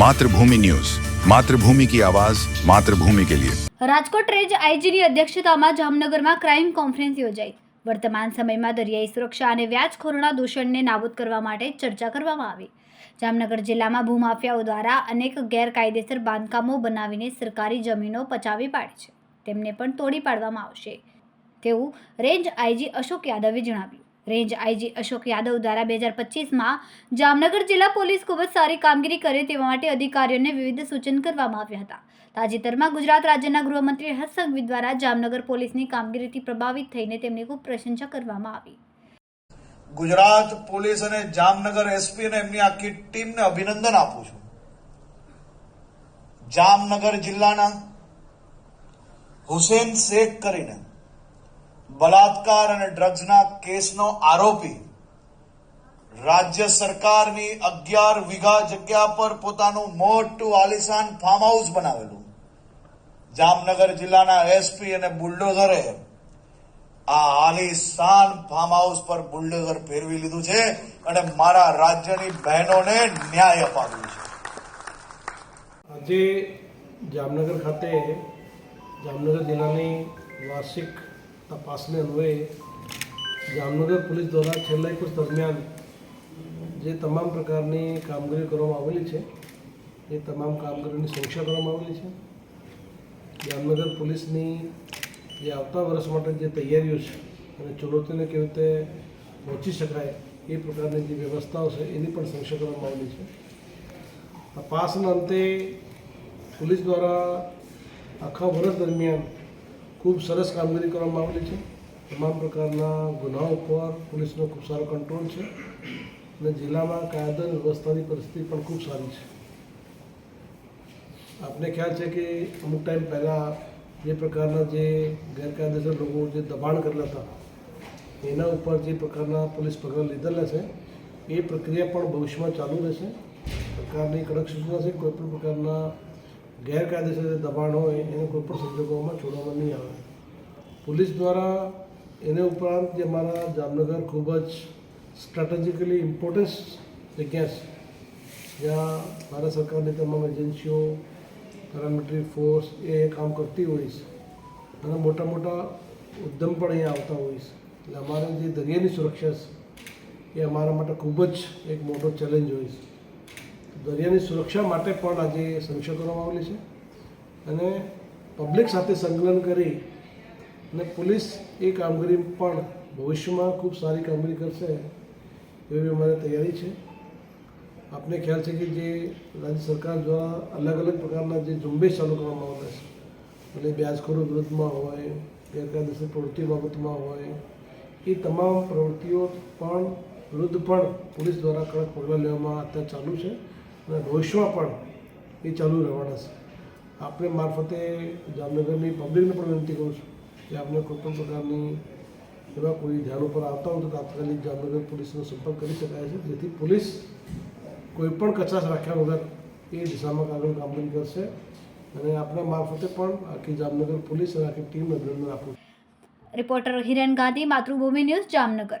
Mathrubhumi news Mathrubhumi કી આવાજ માતૃભૂમિ કે લિયે રાજકોટ રેન્જ આઈજીની અધ્યક્ષતામાં જામનગરમાં ક્રાઇમ કોન્ફરન્સ યોજાઈ. વર્તમાન સમયમાં દરિયાઈ સુરક્ષા અને વ્યાજ વ્યાજખોરોના દૂષણને નાબૂદ કરવા માટે ચર્ચા કરવામાં આવી. જામનગર જિલ્લામાં ભૂમાફિયાઓ દ્વારા અનેક ગેરકાયદેસર બાંધકામો બનાવીને સરકારી જમીનો પચાવી પાડી છે. તેમને પણ તોડી પાડવામાં આવશે. તેવું રેન્જ આઈજી અશોક યાદવે જણાવ્યું. રેન્જ આઈજી અશોક યાદવ દ્વારા બે હજાર પચીસમાં જામનગર જિલ્લા પોલીસ ખૂબ જ સારી કામગીરી કરે તેવા માટે અધિકારીઓને વિવિધ સૂચન કરવામાં આવ્યા હતા. તાજેતરમાં ગુજરાત રાજ્યના ગૃહમંત્રી હર્ષ દ્વારા જામનગર પોલીસની કામગીરીથી પ્રભાવિત થઈને તેમની ખૂબ પ્રશંસા કરવામાં આવી. ગુજરાત પોલીસ અને જામનગર એસપી અને એમની આખી ટીમને અભિનંદન આપું છું. જામનગર જિલ્લાના હુસેન શેખ કરીને બલાત્કાર અને ડ્રગ્સના કેસનો આરોપી રાજ્ય સરકારની અગિયાર વીઘા જગ્યા પર પોતાનું મોટું આલિશાન ફાર્મ હાઉસ બનાવેલું. જામનગર જિલ્લાના એસપી અને બુલડોઝરે આ આલિશાન ફાર્મ હાઉસ પર બુલડોઝર ફેરવી લીધું છે અને મારા રાજ્યની બહેનોને ન્યાય અપાવ્યો છે. આજે જામનગર ખાતે જામનગર જિલ્લાની વાર્ષિક તપાસને અન્વયે જામનગર પોલીસ દ્વારા છેલ્લા એક વર્ષ દરમિયાન જે તમામ પ્રકારની કામગીરી કરવામાં આવેલી છે, એ તમામ કામગીરીની સમીક્ષા કરવામાં આવેલી છે. જામનગર પોલીસની જે આવતા વર્ષ માટે જે તૈયારીઓ છે, અને ચુનૌતીને કેવી રીતે પહોંચી શકાય એ પ્રકારની જે વ્યવસ્થાઓ છે, એની પણ સમીક્ષા કરવામાં આવેલી છે. તપાસના અંતે પોલીસ દ્વારા આખા વર્ષ દરમિયાન ખૂબ સરસ કામગીરી કરવામાં આવેલી છે. તમામ પ્રકારના ગુનાઓ ઉપર પોલીસનો ખૂબ સારો કંટ્રોલ છે અને જિલ્લામાં કાયદા વ્યવસ્થાની પરિસ્થિતિ પણ ખૂબ સારી છે. આપને ખ્યાલ છે કે અમુક ટાઈમ પહેલાં જે પ્રકારના જે ગેરકાયદેસર લોકો જે દબાણ કરેલા હતા, એના ઉપર જે પ્રકારના પોલીસ પગલાં લીધેલા છે, એ પ્રક્રિયા પણ ભવિષ્યમાં ચાલુ રહેશે. સરકારની કડક સૂચના છે, કોઈ પણ પ્રકારના ગેરકાયદેસર દબાણ હોય, એને કોઈ પણ સંજોગોમાં છોડવામાં નહીં આવે. પોલીસ દ્વારા એને ઉપરાંત જે અમારા જામનગર ખૂબ જ સ્ટ્રેટેજિકલી ઇમ્પોર્ટન્સ જગ્યા છે, જ્યાં ભારત સરકારની તમામ એજન્સીઓ પેરામિલિટરી ફોર્સ એ કામ કરતી હોય છે. અને મોટા મોટા ઉદ્યમ પણ અહીંયા આવતા હોય છે. એટલે અમારે જે દરિયાની સુરક્ષા છે, એ અમારા માટે ખૂબ જ એક મોટો ચેલેન્જ હોય છે. દરિયાની સુરક્ષા માટે પણ આજે સમીક્ષા કરવામાં આવેલી છે. અને પબ્લિક સાથે સંકલન કરી અને પોલીસ એ કામગીરી પણ ભવિષ્યમાં ખૂબ સારી કામગીરી કરશે એવી અમારે તૈયારી છે. આપને ખ્યાલ છે કે જે રાજ્ય સરકાર દ્વારા અલગ અલગ પ્રકારના જે ઝુંબેશ ચાલુ કરવામાં આવેલા છે. એટલે વ્યાજખોરો વિરુદ્ધમાં હોય, ગેરકાયદેસર પ્રવૃત્તિ બાબતમાં હોય, એ તમામ પ્રવૃત્તિઓ પણ વિરુદ્ધ પણ પોલીસ દ્વારા કડક પગલાં લેવામાં અત્યારે ચાલુ છે. અને ભવિષ્યમાં પણ એ ચાલુ રહેવાના છે. આપણે મારફતે જામનગરની પબ્લિકને પણ વિનંતી કરું છું કે આપણે કોઈપણ પ્રકારની એવા કોઈ ધ્યાન ઉપર આવતા હોય તો તાત્કાલિક જામનગર પોલીસનો સંપર્ક કરી શકાય છે. જેથી પોલીસ કોઈ પણ કચાશ રાખ્યા વગર એ દિશામાં આગળ કામગીરી કરશે અને આપણા મારફતે પણ આખી જામનગર પોલીસ અને આખી ટીમ અભિનંદન આપું રિપોર્ટર હિરેન ગાંધી, માતૃભૂમિ ન્યૂઝ જામનગર.